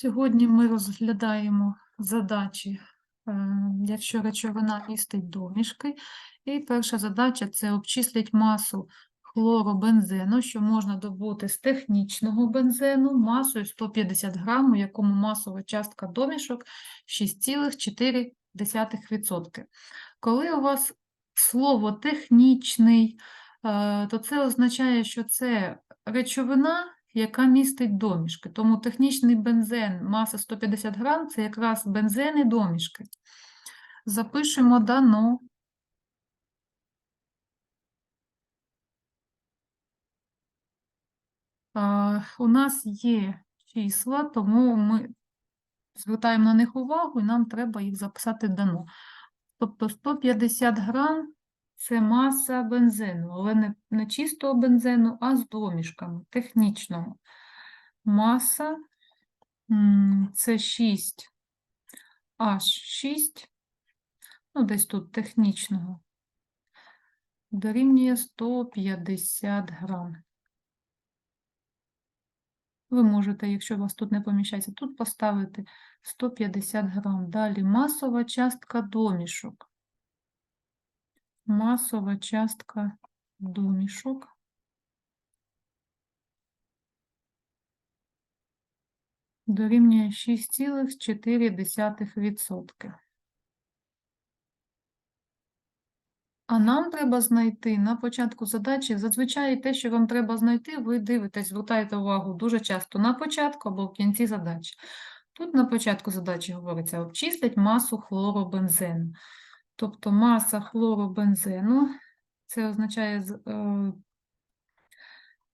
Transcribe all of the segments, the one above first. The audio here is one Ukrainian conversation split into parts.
Сьогодні ми розглядаємо задачі, е, якщо речовина містить домішки. І перша задача це обчислить масу хлоробензену, що можна добути з технічного бензену масою 150 грам, у якому масова частка домішок 6,4%. Коли у вас слово технічний, е, то це означає, що це речовина, яка містить домішки. Тому технічний бензен маса 150 грам це якраз бензен і домішки. Запишемо дано. У нас є числа, тому ми звертаємо на них увагу і нам треба їх записати дано. Тобто 150 грам це маса бензину, але не, не чистого бензину, а з домішками, технічного. Маса це 6 H6, ну десь тут технічного, дорівнює 150 грам. Ви можете, якщо у вас тут не поміщається, тут поставити 150 грам. Далі масова частка домішок. Масова частка домішок. Дорівнює 6,4%. А нам треба знайти на початку задачі, зазвичай те, що вам треба знайти, ви дивитесь, звертаєте увагу дуже часто на початку або в кінці задачі. Тут на початку задачі говориться, обчислять масу хлоробензену. Тобто маса хлоробензену, це означає е,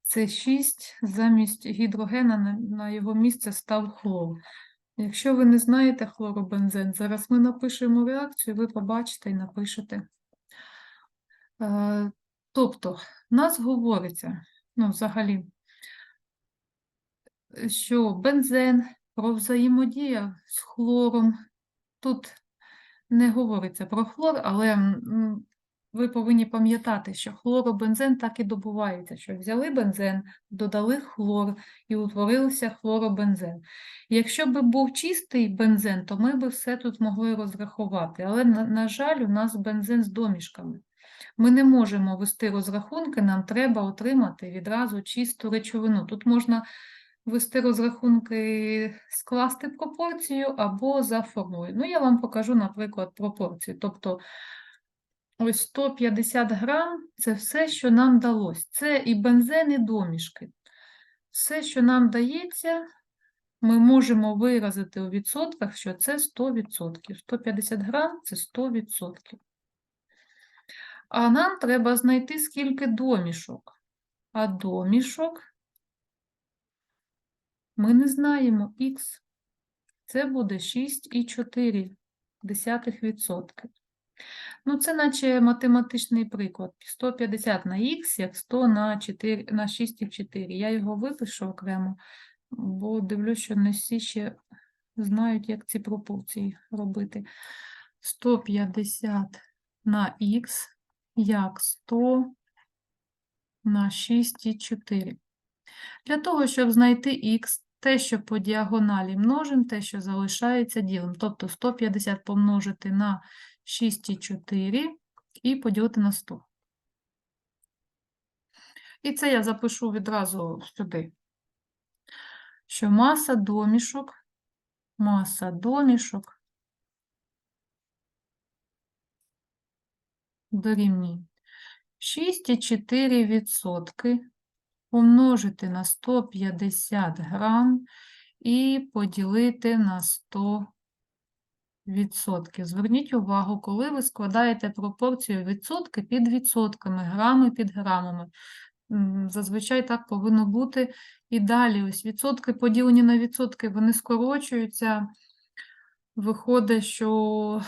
це 6 замість гідрогена на, його місце став хлор. Якщо ви не знаєте хлоробензен, зараз ми напишемо реакцію, ви побачите і напишете. Е, Тобто, нас говориться, ну, взагалі, що бензен про взаємодія з хлором. Тут не говориться про хлор, але ви повинні пам'ятати, що хлоробензен так і добувається, що взяли бензен, додали хлор і утворився хлоробензен. Якщо б був чистий бензен, то ми б все тут могли розрахувати. Але, на, жаль, у нас бензин з домішками. Ми не можемо вести розрахунки, нам треба отримати відразу чисту речовину. Тут можна вести розрахунки, скласти пропорцію або за формулою. Ну, я вам покажу, наприклад, пропорцію. Тобто, ось 150 грам – це все, що нам далось. Це і бензин, і домішки. Все, що нам дається, ми можемо виразити у відсотках, що це 100%. 150 грам – це 100%. А нам треба знайти, скільки домішок. А домішок ми не знаємо х. Це буде 6,4%. Ну, це наче математичний приклад. 150 на х, як 100 на, 4, на 6,4. Я його випишу окремо, бо дивлюсь, що не всі ще знають, як ці пропорції робити. 150 на х як 100 на 6,4. Для того, щоб знайти х, те, що по діагоналі множимо, те, що залишається ділим. Тобто 150 помножити на 6,4 і поділити на 100. І це я запишу відразу сюди, що маса домішок, маса домішок дорівнює 6,4% помножити на 150 грам і поділити на 100 відсотків. Зверніть увагу, коли ви складаєте пропорцію відсотки під відсотками, грами під грамами. Зазвичай так повинно бути і далі. Ось відсотки поділені на відсотки, вони скорочуються. Виходить, що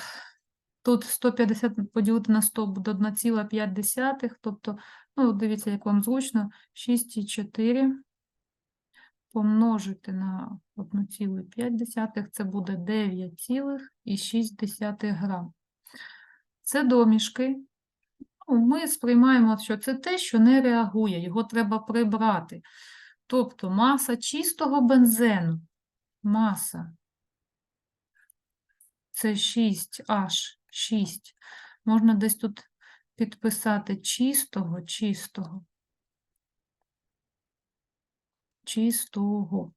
тут 150 поділити на 100 буде 1,5, тобто, ну, дивіться, як вам зручно, 6,4 помножити на 1,5, це буде 9,6 грам. Це домішки. Ми сприймаємо, що це те, що не реагує, його треба прибрати. Тобто маса чистого бензену маса. Це 6H6. Можна десь тут підписати чистого, чистого. Чистого.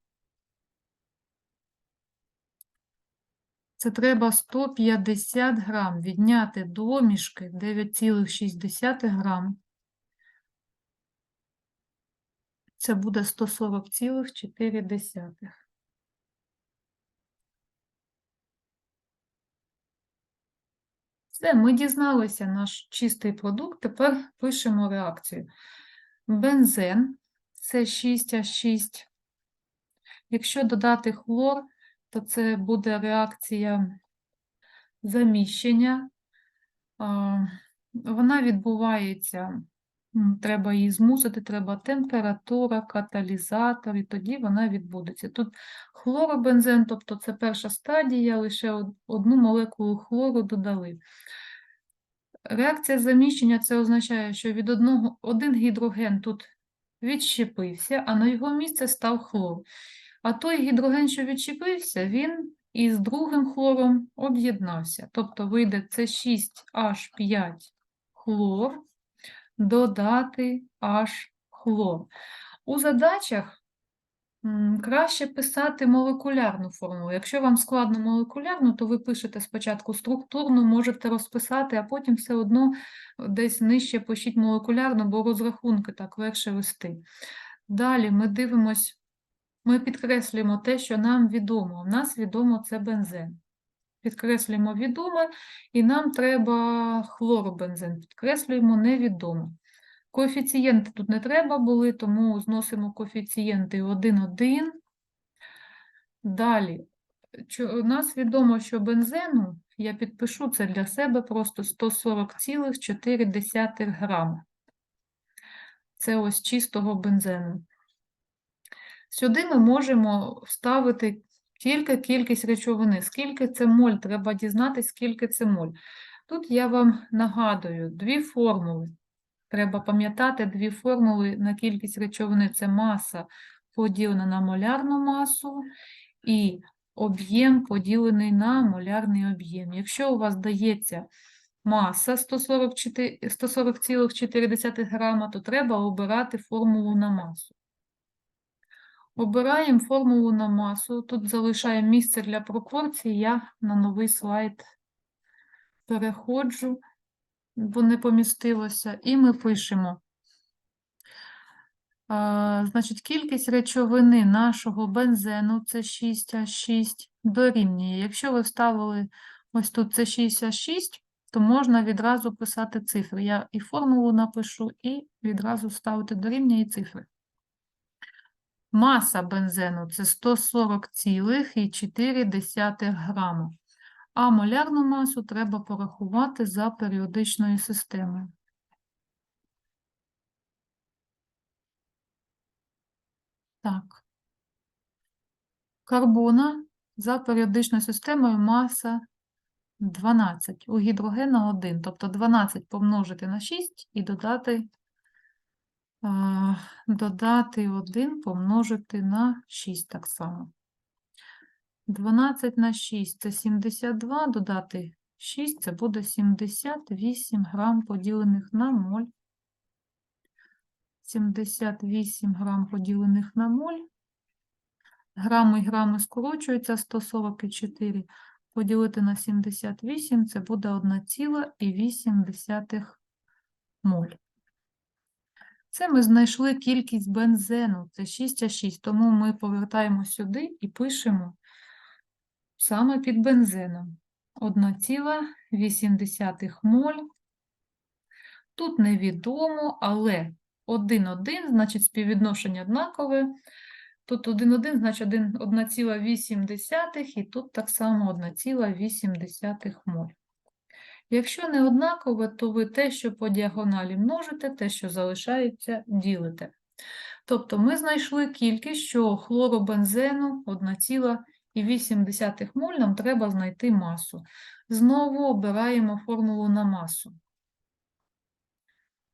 Це треба 150 грам відняти домішки 9,6 грам. Це буде 140,4. Все, ми дізналися наш чистий продукт. Тепер пишемо реакцію. Бензен це 6H6. Якщо додати хлор, то це буде реакція заміщення. Вона відбувається, треба її змусити, треба температура, каталізатор, і тоді вона відбудеться. Тут хлоробензен, тобто це перша стадія, лише одну молекулу хлору додали. Реакція заміщення це означає, що від одного один гідроген тут відщепився, а на його місце став хлор. А той гідроген, що відщепився, він із другим хлором об'єднався. Тобто вийде це 6H5 хлор, додати H хлор. У задачах краще писати молекулярну формулу. Якщо вам складно молекулярну, то ви пишете спочатку структурну, можете розписати, а потім все одно десь нижче пишіть молекулярну, бо розрахунки так легше вести. Далі ми дивимось, ми підкреслюємо те, що нам відомо. У нас відомо це бензин. Підкреслюємо відоме, і нам треба хлоробензин. Підкреслюємо невідомо. Коефіцієнти тут не треба були, тому зносимо коефіцієнти 1, 1. Далі. У нас відомо, що бензену, я підпишу це для себе, просто 140,4 грама. Це ось чистого бензену. Сюди ми можемо вставити тільки кількість речовини. Скільки це моль? Треба дізнатися, скільки це моль. Тут я вам нагадую дві формули. Треба пам'ятати дві формули на кількість речовини. Це маса поділена на молярну масу і об'єм поділений на молярний об'єм. Якщо у вас дається маса 144 140,4 грама, то треба обирати формулу на масу. Обираємо формулу на масу. Тут залишаємо місце для пропорцій. Я на новий слайд переходжу, бо не помістилося. І ми пишемо. А, значить, кількість речовини нашого бензену це 6H6 дорівнює. Якщо ви вставили ось тут це 6H6, то можна відразу писати цифри. Я і формулу напишу, і відразу ставити дорівнює і цифри. Маса бензену це 140,4 грама. А молярну масу треба порахувати за періодичною системою. Так. Карбона за періодичною системою маса 12. У гідрогена 1. Тобто 12 помножити на 6 і додати, додати 1 помножити на 6 так само. 12 на 6 це 72, додати 6 це буде 78 грам поділених на моль. 78 грам поділених на моль. Грами і грами скорочуються 144. Поділити на 78 це буде 1,8 моль. Це ми знайшли кількість бензену, це 6А6, тому ми повертаємо сюди і пишемо саме під бензеном 1,8 моль. Тут невідомо, але 1,1, значить співвідношення однакове. Тут 1,1, значить 1,8, і тут так само 1,8 моль. Якщо не однакове, то ви те, що по діагоналі множите, те, що залишається, ділите. Тобто ми знайшли кількість, що хлоробензену 1,8 моль, нам треба знайти масу. Знову обираємо формулу на масу.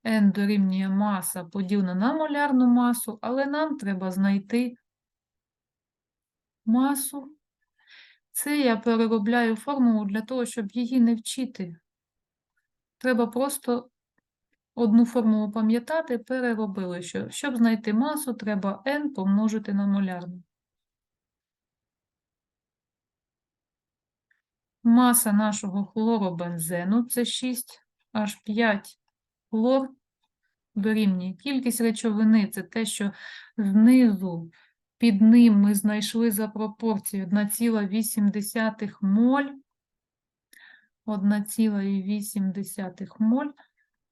N дорівнює маса поділена на молярну масу, але нам треба знайти масу. Це я переробляю формулу для того, щоб її не вчити. Треба просто одну формулу пам'ятати, переробили, що щоб знайти масу, треба n помножити на молярну. Маса нашого хлоробензену це 6H5 хлор дорівнює. Кількість речовини це те, що знизу під ним ми знайшли за пропорцією 1,8 моль. 1,8 моль.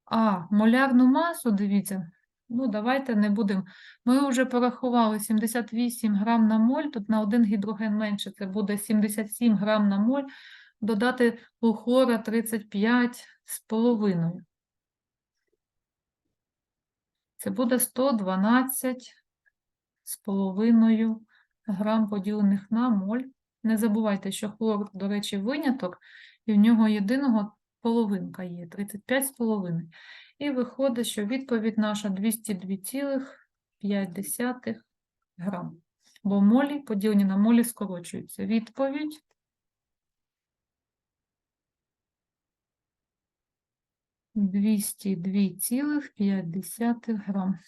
А молярну масу, дивіться, ну давайте не будемо. Ми вже порахували 78 грам на моль, тут на один гідроген менше, це буде 77 грам на моль, додати у хлора 35 з половиною. Це буде 112 з половиною грам поділених на моль. Не забувайте, що хлор, до речі, виняток, і в нього єдиного половинка є, 35 з половиною. І виходить, що відповідь наша 202,5 грам. Бо молі поділені на молі скорочуються. Відповідь Двісті дві цілих п'ять грам.